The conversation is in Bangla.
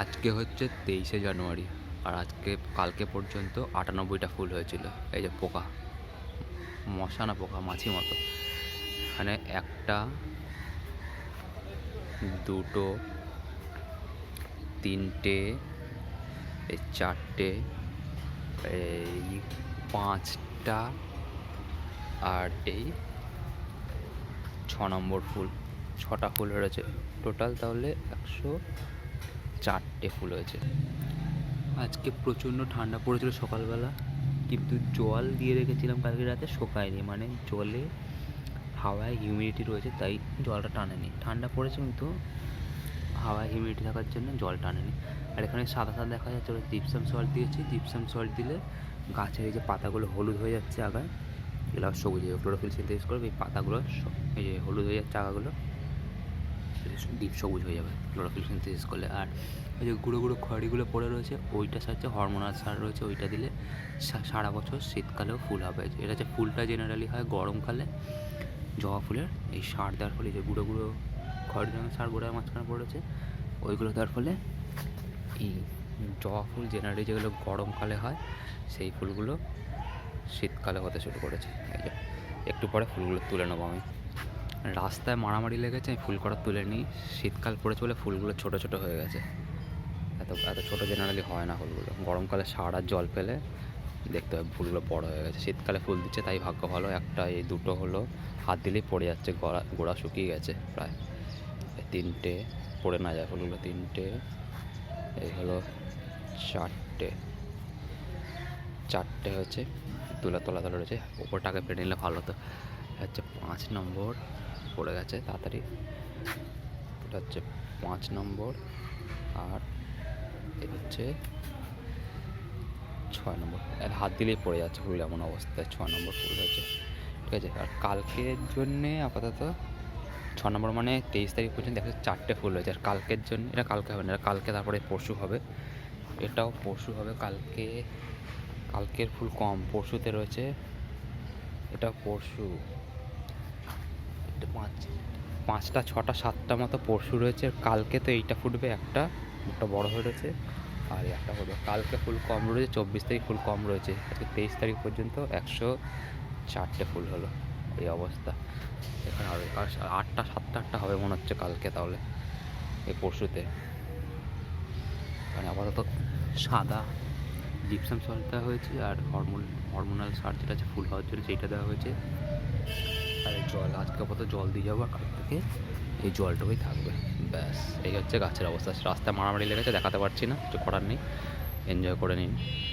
আজকে হচ্ছে তেইশে জানুয়ারি আর আজকে, কালকে পর্যন্ত আটানব্বইটা ফুল হয়েছিল। এই যে পোকা, মশা না পোকা, মাছি মতো। এখানে একটা, দুটো, তিনটে, এই চারটে, এই পাঁচটা, আর এই ছ নম্বর ফুল, ছটা ফুল হয়েছে। টোটাল তাহলে একশো চারটে ফুল হয়েছে। আজকে প্রচণ্ড ঠান্ডা পড়েছিল সকালবেলা, কিন্তু জল দিয়ে রেখেছিলাম কালকে রাতে, শোকায়নি। মানে জলে, হাওয়ায় হিউমিডিটি রয়েছে, তাই জলটা টানেনি। ঠান্ডা পড়েছে কিন্তু হাওয়ায় হিউমিডিটি থাকার জন্য জল টানেনি। আর এখানে সাদা সাদা দেখা যাচ্ছে ওটা জিপসাম সল্ট দিয়েছি। জিপসাম সল্ট দিলে গাছের এই যে পাতাগুলো হলুদ হয়ে যাচ্ছে আগায়, এগুলো সবুজ হয়ে ক্লোরোফিল সিনথেসিস করবে, এই পাতাগুলো এই যে হলুদ হয়ে যাচ্ছে আগাগুলো। ডিপ সবুজ হয়ে যাবে। ক্লোরোফিল সিনথেসিস করলে। আর ওই যে গুঁড়ো গুঁড়ো খড়িগুলো পড়ে রয়েছে, ওইটা সাথে হরমোনাল সার রয়েছে, ওইটা দিলে সারা বছর শীতকালেও ফুল হবে। এটা হচ্ছে ফুলটা জেনারেলি হয় গরমকালে জবা ফুলের এই সার দেওয়ার ফলে যে গুঁড়ো গুঁড়ো খড় রঙের সার গোড়ায় মাঝখানে পড়েছে ওইগুলো দেওয়ার ফলে এই জবা ফুল জেনারেলি যেগুলো গরমকালে হয়, সেই ফুলগুলো শীতকালে হতে শুরু করেছে। একটু পরে ফুলগুলো তুলে নেব আমি। রাস্তায় মারামারি লেগেছে, আমি ফুল করা তুলে নিই। শীতকাল পড়েছে বলে ফুলগুলো ছোটো ছোটো হয়ে গেছে। এত এত ছোটো জেনারেলি হয় না ফুলগুলো। গরমকালে সার জল পেলে দেখতে হবে ফুলগুলো বড় হয়ে গেছে। শীতকালে ফুল দিচ্ছে, তাই ভাগ্য ভালো। একটা এই দুটো হলো, হাত দিলেই পড়ে যাচ্ছে গোড়া গোড়া শুকিয়ে গেছে প্রায়। তিনটে, পড়ে না যায় ফুলগুলো, তিনটে। এই হলো চারটে। চারটে হচ্ছে, তুলা, তোলা তোলা রয়েছে। ওপরটাকে পেটে নিলে ভালো হতো। হচ্ছে পাঁচ নম্বর। পড়ে গেছে, তাড়াতাড়ি। এটা হচ্ছে পাঁচ নম্বর, আর এ হচ্ছে ছয় নম্বর। আর হাত দিলেই পড়ে যাচ্ছে ফুল এমন অবস্থায় ছয় নম্বর ফুল হয়েছে ঠিক আছে, আর কালকের জন্যে আপাতত ছ নম্বর মানে তেইশ তারিখ পর্যন্ত যাচ্ছে চারটে ফুল হয়েছে, আর কালকের জন্য, এটা কালকে হবে না, এটা কালকে তারপরে পরশু হবে। এটাও পরশু হবে, কালকে, কালকের ফুল কম, পরশুতে রয়েছে এটা পরশু। এটা পাঁচটা, ছটা, সাতটা মতো পরশু রয়েছে। কালকে তো এইটা ফুটবে একটা একটা বড় হয়ে রয়েছে। আর একটা ফুটবে কালকে ফুল কম রয়েছে, চব্বিশ তারিখ ফুল কম রয়েছে। আজকে তেইশ তারিখ পর্যন্ত একশো চারটে ফুল হলো। এই অবস্থা। এখানে আর আটটা, সাতটা, আটটা হবে মনে হচ্ছে কালকে তাহলে, এই পরশুতে। মানে আপাতত সাদা জিপসাম সল্ট দেওয়া হয়েছে আর হরমোন হরমোনাল সার যেটা আছে, ফুল হওয়ার জন্য সেইটা দেওয়া হয়েছে। আর জল, আজকে আপাতত জল দিয়ে যাব আর কাল থেকে এই জলটুকুই থাকবে। ব্যাস, এই হচ্ছে গাছের অবস্থা। রাস্তায় মারামারি লেগেছে, দেখাতে পারছি না, কিছু করার নেই। এনজয় করে নিন।